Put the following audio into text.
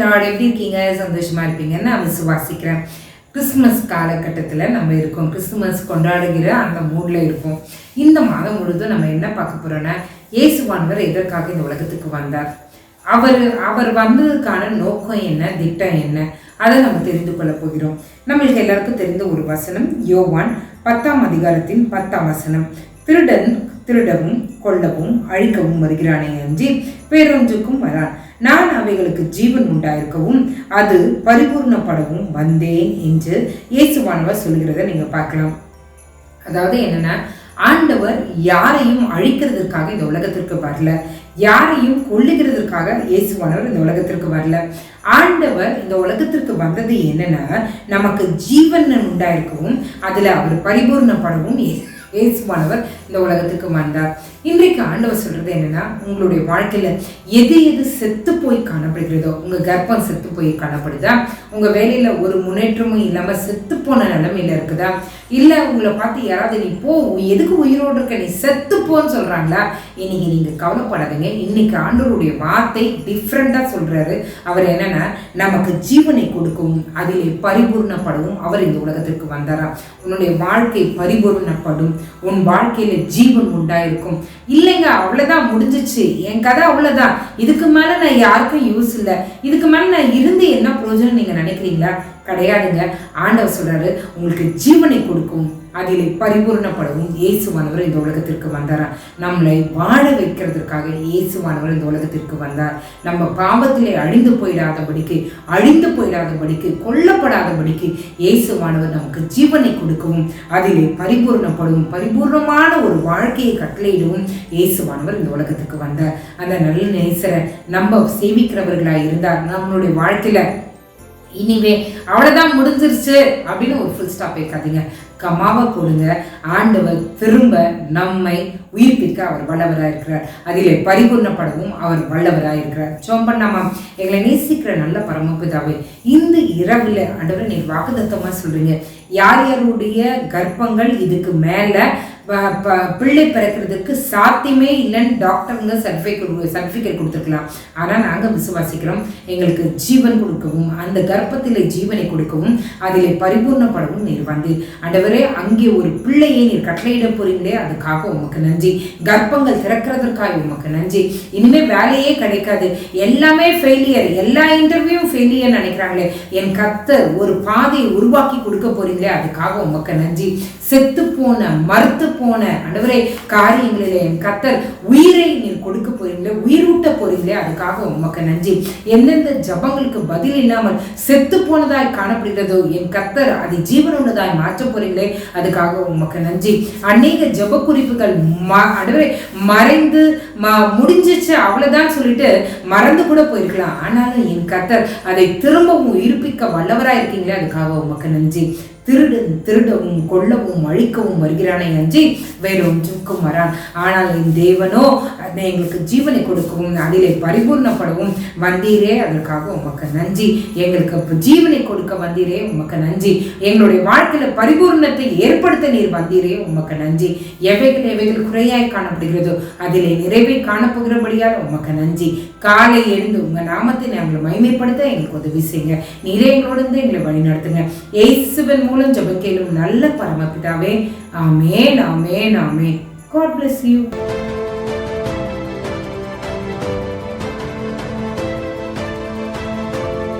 Lord எப்படி இருக்கீங்க? சந்தோஷமாக இருப்பீங்கன்னு நான் விசுவாசிக்கிறேன். கிறிஸ்துமஸ் காலகட்டத்தில் நம்ம இருக்கோம். கிறிஸ்துமஸ் கொண்டாடுகிற அந்த மூடில் இருக்கோம் இந்த மாதம் முழுதும் நம்ம என்ன பார்க்க போகிறோன்னா இயேசுவானவர் எதற்காக இந்த உலகத்துக்கு வந்தார்? அவர் அவர் வந்ததுக்கான நோக்கம் என்ன? திட்டம் என்ன? அதை நம்ம தெரிந்து கொள்ள போகிறோம். நம்மளுக்கு எல்லாருக்கும் தெரிந்த ஒரு வசனம் யோவான் பத்தாம் அதிகாரத்தின் பத்தாம் வசனம். திருடன் திருடவும் கொல்லவும் அழிக்கவும் வருகிறானே அன்றி பேரொன்றுக்கும் வரான். நான் அவைகளுக்கு ஜீவன் உண்டாயிருக்கவும் அது பரிபூர்ணப்படவும் வந்தேன் என்று இயேசுவானவர் சொல்கிறத நீங்க பார்க்கலாம். அதாவது என்னன்னா ஆண்டவர் யாரையும் அழிக்கிறதுக்காக இந்த உலகத்திற்கு வரல. யாரையும் கொள்ளுகிறதுக்காக இயேசுவானவர் இந்த உலகத்திற்கு வரல. ஆண்டவர் இந்த உலகத்திற்கு வந்தது என்னன்னா நமக்கு ஜீவன் உண்டாயிருக்கவும் அதுல அவர் பரிபூர்ணப்படவும் இயேசுவானவர் இந்த உலகத்துக்கு வந்தார். இன்றைக்கு ஆண்டவர் சொல்றது என்னன்னா உங்களுடைய வாழ்க்கையில எது எது செத்து போய் காணப்படுகிறதோ உங்க கர்ப்பம் செத்து போய் காணப்படுதா? உங்க வேலையில ஒரு முன்னேற்றமும் இல்லாம செத்து போன நிலைமையில இருக்குதா? இல்ல உங்களை பார்த்து யாராவது நீ போ எதுக்கு உயிரோடு இருக்க நீ செத்து போன்னு சொல்றாங்களா? இன்னைக்கு நீங்க கவலைப்படாதீங்க. இன்னைக்கு ஆண்டவருடைய வார்த்தை டிஃப்ரெண்டா சொல்றாரு. அவர் என்னன்னா நமக்கு ஜீவனை கொடுக்கும் அதிலே பரிபூர்ணப்படவும் அவர் இந்த உலகத்திற்கு வந்தாராம் உன்னுடைய வாழ்க்கை பரிபூர்ணப்படும். உன் வாழ்க்கையில ஜீவன் உண்டாயிருக்கும். இல்லைங்க அவ்வளவுதான் முடிஞ்சிச்சு. என் கதை அவ்வளவுதான். இதுக்கு மேல நான் யாருக்கும் யூஸ் இல்லை. இதுக்கு மேல நான் இருந்து என்ன பிரயோஜனம் நீங்க நினைக்கிறீங்களா? கிடையாதுங்க. ஆண்டவர் சொல்றாரு உங்களுக்கு ஜீவனை கொடுக்கும். அதில் பரிபூர்ணப்படவும் இயேசுவானவர் இந்த உலகத்திற்கு வந்தாரா? நம்மளை வாழ வைக்கிறதுக்காக இயேசுவானவர் இந்த உலகத்திற்கு வந்தார். நம்ம பாவத்திலே அழிந்து போயிடாதபடிக்கு அழிந்து போயிடாதபடிக்கு கொல்லப்படாதபடிக்கு இயேசுவானவர் நமக்கு ஜீவனை கொடுக்கவும் அதிலே பரிபூர்ணப்படவும் பரிபூர்ணமான ஒரு வாழ்க்கையை கட்டளையிடவும் இயேசுவானவர் இந்த உலகத்துக்கு வந்தார். அந்த நல்ல நேசரை நம்ம சேமிக்கிறவர்களாக இருந்தார். நம்மளுடைய வாழ்க்கையில இனிமே அவ்வளோதான் முடிஞ்சிருச்சு அப்படின்னு ஒரு ஃபுல் ஸ்டாப் வைக்காதீங்க கமாவை கொடுங்க ஆண்டவர் திரும்ப நம்மை உயிர்ப்பிக்க அவர் வல்லவராக இருக்கிறார். அதிலே பரிபூர்ணப்படவும் அவர் வல்லவராக இருக்கிறார். சோம் பண்ணாமா எங்களை நேசிக்கிற நல்ல பரமபிதாவே இந்த இரவில் ஆண்டவர் நீ வாக்குதத்தமாக சொல்றீங்க. யார் யாருடைய கர்ப்பங்கள் இதுக்கு மேலே பிள்ளை பிறக்கிறதுக்கு சாத்தியமே இல்லைன்னு டாக்டருங்க சர்டிஃபிகேட் சர்டிஃபிகேட் கொடுத்துருக்கலாம். ஆனால் நாங்கள் விசுவாசிக்கிறோம் எங்களுக்கு ஜீவன் கொடுக்கவும் அந்த கர்ப்பத்தில் ஜீவனை கொடுக்கவும் அதில் பரிபூர்ணப்படவும் நீர் வந்து ஆண்டவரே அங்கே ஒரு பிள்ளையை நீர் கட்டளையிட போறீங்களே அதுக்காக உமக்கு நன்றி. கர்ப்பங்கள் திறக்கிறதற்காக உமக்கு நன்றி. இனிமேல் வேலையே கிடைக்காது. எல்லாமே ஃபெயிலியர் எல்லா இன்டர்வியூவும் ஃபெயிலியர் நினைக்கிறாங்களே. என் கத்தர் ஒரு பாதையை உருவாக்கி கொடுக்க போறீங்களே அதுக்காக உமக்கு நன்றி. செத்து போன மறுத்து போன அண்டவரே காரியங்களிலே என் கத்தர் உயிரை நீர் கொடுக்க போறீங்களே உயிரூட்ட போறீங்களே அதுக்காக உமக்கு நன்றி. எந்தெந்த ஜபங்களுக்கு பதில் இல்லாமல் செத்து போனதாய் காணப்படுகிறதோ என் கத்தர் அதை ஜீவனுள்ளதாய் மாற்ற போறீங்களே அதுக்காக உமக்கு நன்றி. அநேக ஜப குறிப்புகள் அடவரே மறைந்து முடிஞ்சிச்சு அவ்வளவுதான் சொல்லிட்டு மறந்து கூட போயிருக்கலாம். ஆனாலும் என் கத்தர் அதை திரும்பவும் உயிர்ப்பிக்க வல்லவராக இருக்கீங்களே அதுக்காக உமக்கு நன்றி. திருடன் திருடவும் கொல்லவும் அழிக்கவும் வருகிறானே அன்றி வேறொன்றுக்கும் வரான். ஆனால் என் தேவனோ எங்களுக்கு ஜீவனை கொடுக்கவும் அதிலே பரிபூர்ணப்படவும் வந்தீரே அதற்காக உமக்கு நன்றி. எங்களுக்கு ஜீவனை கொடுக்க வந்தீரே உமக்கு நன்றி. எங்களுடைய வாழ்க்கையில பரிபூர்ணத்தை ஏற்படுத்த நீர் வந்தீரே உமக்கு நன்றி. எவைகள் எவைகள் குறையாய் காணப்படுகிறதோ அதிலே நிறைவை காணப்போகிறபடியால் உமக்கு நன்றி. காலை எழுந்து உங்க நாமத்தை நாங்கள் மைமைப்படுத்த எங்களுக்கு உதவி செய்யுங்க. நீரே எங்களோடு எங்களை வழி நடத்துங்க எய்சுவன் மூலம் ஜபக்கேலும் நல்ல பரமபிதாவே. Amen amen amen. God bless you